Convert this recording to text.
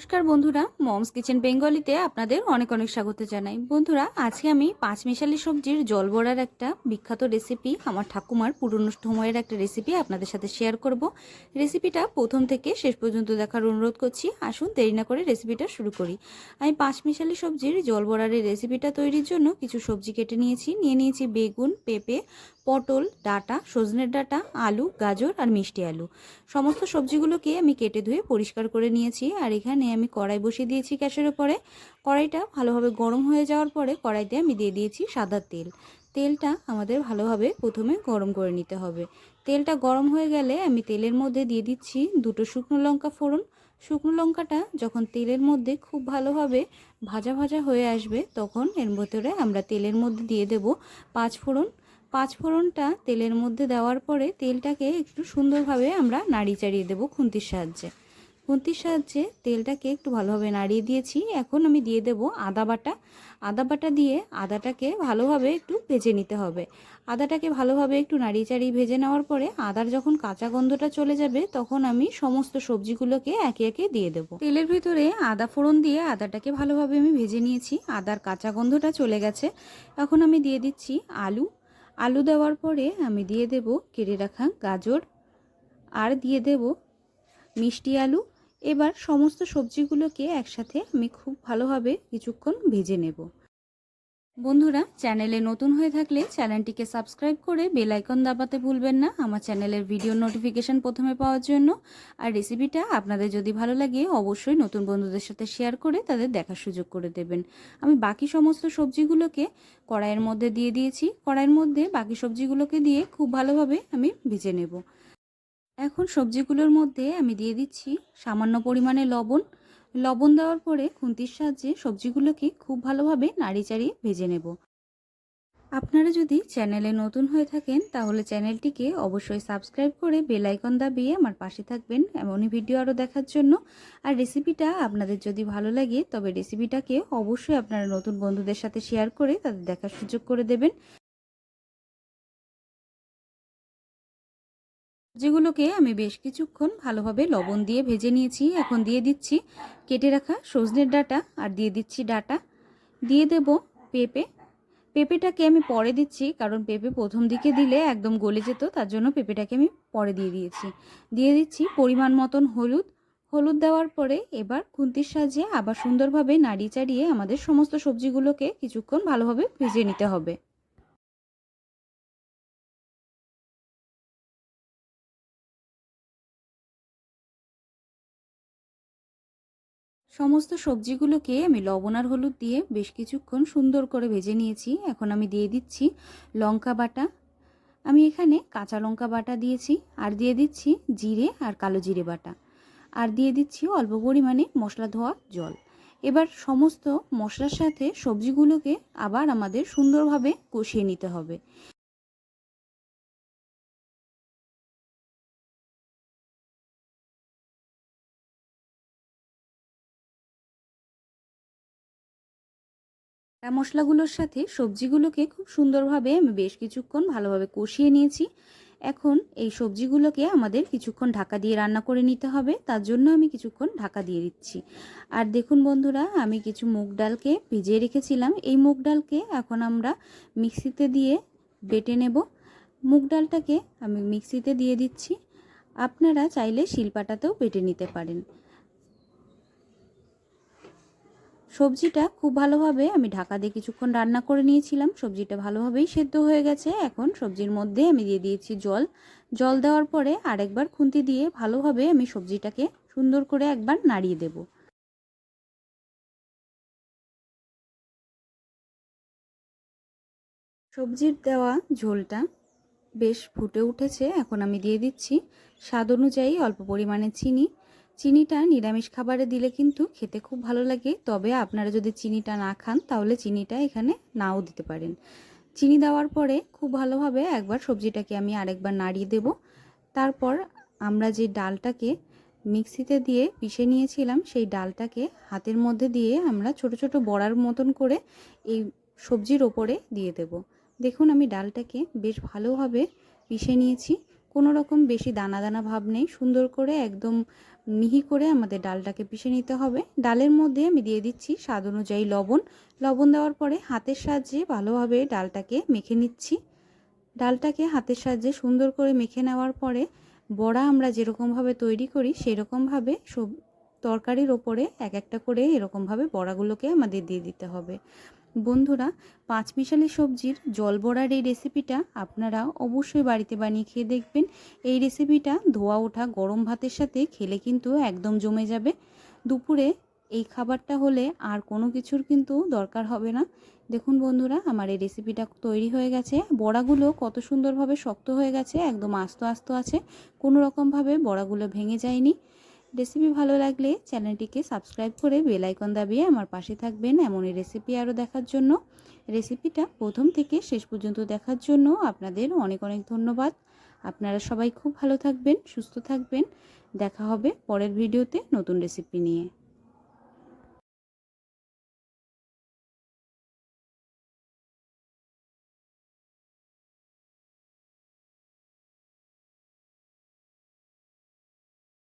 নমস্কার বন্ধুরা, moms kitchen বেঙ্গলিতে আপনাদের অনেক অনেক স্বাগত জানাই। বন্ধুরা, আজকে আমি পাঁচ মিশালি সবজির জল বড়ার একটা বিখ্যাত রেসিপি আমার ঠাকুমার পুরনো সময়ের একটা রেসিপি আপনাদের সাথে শেয়ার করব। রেসিপিটা প্রথম থেকে শেষ পর্যন্ত দেখার অনুরোধ করছি, আসুন দেরি না করে রেসিপিটা শুরু করি। আমি পাঁচ মিশালি সবজির জল বড়ার এই রেসিপিটা তৈরির জন্য কিছু সবজি কেটে নিয়েছি। নিয়ে নিয়েছি বেগুন, পেঁপে পটল, ডাটা, সজনের ডাটা, আলু, গাজর আর মিষ্টি আলু। সমস্ত সবজিগুলোকে আমি কেটে ধুয়ে পরিষ্কার করে নিয়েছি আর এখানে আমি কড়াই বসিয়ে দিয়েছি গ্যাসের ওপরে কড়াইটা ভালোভাবে গরম হয়ে যাওয়ার পরে কড়াইতে আমি দিয়ে দিয়েছি সাদা তেল। তেলটা আমাদের ভালোভাবে প্রথমে গরম করে নিতে হবে। তেলটা গরম হয়ে গেলে আমি তেলের মধ্যে দিয়ে দিচ্ছি দুটো শুকনো লঙ্কা ফোড়ন। শুকনো লঙ্কাটা যখন তেলের মধ্যে খুব ভালোভাবে ভাজা ভাজা হয়ে আসবে তখন এর ভেতরে আমরা তেলের মধ্যে দিয়ে দেব পাঁচ ফোড়ন পাঁচ ফোড়নটা তেলের মধ্যে দেওয়ার পরে তেলটাকে একটু সুন্দরভাবে আমরা নাড়ি চাড়িয়ে দেবো খুন্তির সাহায্যে। খুন্তির সাহায্যে তেলটাকে একটু ভালোভাবে নাড়িয়ে দিয়েছি। এখন আমি দিয়ে দেব আদা বাটা। আদা বাটা দিয়ে আদাটাকে ভালোভাবে একটু ভেজে নিতে হবে। আদাটাকে ভালোভাবে একটু নাড়িয়ে চাড়িয়ে ভেজে নেওয়ার পরে আদার যখন কাঁচা গন্ধটা চলে যাবে, তখন আমি সমস্ত সবজিগুলোকে একে একে দিয়ে দেবো। তেলের ভিতরে আদা ফোড়ন দিয়ে আদাটাকে ভালোভাবে আমি ভেজে নিয়েছি। আদার কাঁচা গন্ধটা চলে গেছে। এখন আমি দিয়ে দিচ্ছি আলু। আলু দেওয়ার পরে আমি দিয়ে দেব কেটে রাখা গাজর আর দিয়ে দেব মিষ্টি আলু। এবার সমস্ত সবজিগুলোকে একসাথে আমি খুব ভালোভাবে কিছুক্ষণ ভেজে নেব। বন্ধুরা, চ্যানেলে নতুন হয়ে থাকলে চ্যানেলটিকে সাবস্ক্রাইব করে বেল আইকন দাবাতে ভুলবেন না। আমার চ্যানেলের ভিডিও নোটিফিকেশান প্রথমে পাওয়ার জন্য। আর রেসিপিটা আপনাদের যদি ভালো লাগে, অবশ্যই নতুন বন্ধুদের সাথে শেয়ার করে তাদের দেখার সুযোগ করে দেবেন। আমি বাকি সমস্ত সবজিগুলোকে কড়াইয়ের মধ্যে দিয়ে দিয়েছি। কড়াইয়ের মধ্যে বাকি সবজিগুলোকে দিয়ে খুব ভালোভাবে আমি ভিজে নেব। এখন সবজিগুলোর মধ্যে আমি দিয়ে দিচ্ছি সামান্য পরিমাণে লবণ। লবণ দেওয়ার পরে খুন্তির সাহায্যে সবজিগুলোকে খুব ভালোভাবে নাড়ি চাড়িয়ে ভেজে নেব। আপনারা যদি চ্যানেলে নতুন হয়ে থাকেন, তাহলে চ্যানেলটিকে অবশ্যই সাবস্ক্রাইব করে বেল আইকন দাবিয়ে আমার পাশে থাকবেন। এমনই ভিডিও আরও দেখার জন্য। আর রেসিপিটা আপনাদের যদি ভালো লাগে, তবে রেসিপিটাকে অবশ্যই আপনারা নতুন বন্ধুদের সাথে শেয়ার করে তাদের দেখার সুযোগ করে দেবেন। যেগুলোকে আমি বেশ কিছুক্ষণ ভালোভাবে লবণ দিয়ে ভেজে নিয়েছি, এখন দিয়ে দিচ্ছি কেটে রাখা সজনের ডাটা আর দিয়ে দিচ্ছি ডাটা। দিয়ে দেব পেঁপে। পেঁপেটাকে আমি পরে দিচ্ছি, কারণ পেঁপে প্রথম দিকে দিলে একদম গলে যেত, তার জন্য পেঁপেটাকে আমি পরে দিয়ে দিয়েছি। দিয়ে দিচ্ছি পরিমাণ মতন হলুদ। হলুদ দেওয়ার পরে এবার খুন্তির সাহায্যে আবার সুন্দরভাবে নাড়িয়ে চাড়িয়ে আমাদের সমস্ত সবজিগুলোকে কিছুক্ষণ ভালোভাবে ভেজে নিতে হবে। সমস্ত সবজিগুলোকে আমি লবণ আর হলুদ দিয়ে বেশ কিছুক্ষণ সুন্দর করে ভেজে নিয়েছি। এখন আমি দিয়ে দিচ্ছি লঙ্কা বাটা। আমি এখানে কাঁচা লঙ্কা বাটা দিয়েছি আর দিয়ে দিচ্ছি জিরে আর কালো জিরে বাটা। আর দিয়ে দিচ্ছি অল্প পরিমাণে মশলা ধোয়া জল। এবার সমস্ত মশলার সাথে সবজিগুলোকে আবার আমাদের সুন্দরভাবে কষিয়ে নিতে হবে। মশলাগুলোর সাথে সবজিগুলোকে খুব সুন্দরভাবে আমি বেশ কিছুক্ষণ ভালোভাবে কষিয়ে নিয়েছি। এখন এই সবজিগুলোকে আমাদের কিছুক্ষণ ঢাকা দিয়ে রান্না করে নিতে হবে। তার জন্য আমি কিছুক্ষণ ঢাকা দিয়ে দিচ্ছি। আর দেখুন বন্ধুরা, আমি কিছু মুগ ডালকে ভিজিয়ে রেখেছিলাম। এই মুগ ডালকে এখন আমরা মিক্সিতে দিয়ে বেটে নেব। মুগ ডালটাকে আমি মিক্সিতে দিয়ে দিচ্ছি। আপনারা চাইলে শিলপাটাতেও বেটে নিতে পারেন। সবজিটা খুব ভালোভাবে আমি ঢাকা দিয়ে কিছুক্ষণ রান্না করে নিয়েছিলাম। সবজিটা ভালোভাবেই সেদ্ধ হয়ে গেছে। এখন সবজির মধ্যে আমি দিয়ে দিয়েছি জল। জল দেওয়ার পরে আরেকবার খুন্তি দিয়ে ভালোভাবে আমি সবজিটাকে সুন্দর করে একবার নাড়িয়ে দেব। সবজির দেওয়া ঝোলটা বেশ ফুটে উঠেছে। এখন আমি দিয়ে দিচ্ছি স্বাদ অনুযায়ী অল্প পরিমাণে চিনি। চিনিটা নিরামিষ খাবারে দিলে কিন্তু খেতে খুব ভালো লাগে। তবে আপনারা যদি চিনিটা না খান, তাহলে চিনিটা এখানে নাও দিতে পারেন। চিনি দেওয়ার পরে খুব ভালোভাবে একবার সবজিটাকে আমি আরেকবার নাড়িয়ে দেব। তারপর আমরা যে ডালটাকে মিক্সিতে দিয়ে পিষে নিয়েছিলাম, সেই ডালটাকে হাতের মধ্যে দিয়ে আমরা ছোট ছোট বড়ার মতন করে এই সবজির ওপরে দিয়ে দেব। দেখুন, আমি ডালটাকে বেশ ভালোভাবে পিষে নিয়েছি। কোনো রকম বেশি দানা দানা ভাব নেই। সুন্দর করে একদম মিহি করে আমাদের ডালটাকে পিষে নিতে হবে। ডালের মধ্যে আমি দিয়ে দিচ্ছি স্বাদ অনুযায়ী লবণ। লবণ দেওয়ার পরে হাতের সাহায্যে ভালোভাবে ডালটাকে মেখে নিচ্ছি। ডালটাকে হাতের সাহায্যে সুন্দর করে মেখে নেওয়ার পরে বড়া আমরা যেরকমভাবে তৈরি করি, সেরকমভাবে সব তরকারির ওপরে এক একটা করে এরকমভাবে বড়াগুলোকে আমাদের দিয়ে দিতে হবে। বন্ধুরা পাঁচ পাঁচমিশালি সবজির জল বড়ার এই রেসিপিটা আপনারা অবশ্যই বাড়িতে বানিয়ে খেয়ে দেখবেন। এই রেসিপিটা ধোয়া ওঠা গরম ভাতের সাথে খেলে কিন্তু একদম জমে যাবে। দুপুরে এই খাবারটা হলে আর কোনো কিছুর কিন্তু দরকার হবে না। দেখুন বন্ধুরা, আমার এই রেসিপিটা তৈরি হয়ে গেছে। বড়াগুলো কত সুন্দরভাবে শক্ত হয়ে গেছে, একদম আস্ত আস্ত আছে। কোনো রকমভাবে বড়াগুলো ভেঙে যায়নি। রেসিপি ভালো লাগলে চ্যানেলটিকে সাবস্ক্রাইব করে বেল আইকন দাবিয়ে আমার পাশে থাকবেন এমনই রেসিপি আরও দেখার জন্য। রেসিপিটা প্রথম থেকে শেষ পর্যন্ত দেখার জন্য আপনাদের অনেক অনেক ধন্যবাদ। আপনারা সবাই খুব ভালো থাকবেন, সুস্থ থাকবেন। দেখা হবে পরের ভিডিওতে নতুন রেসিপি নিয়ে।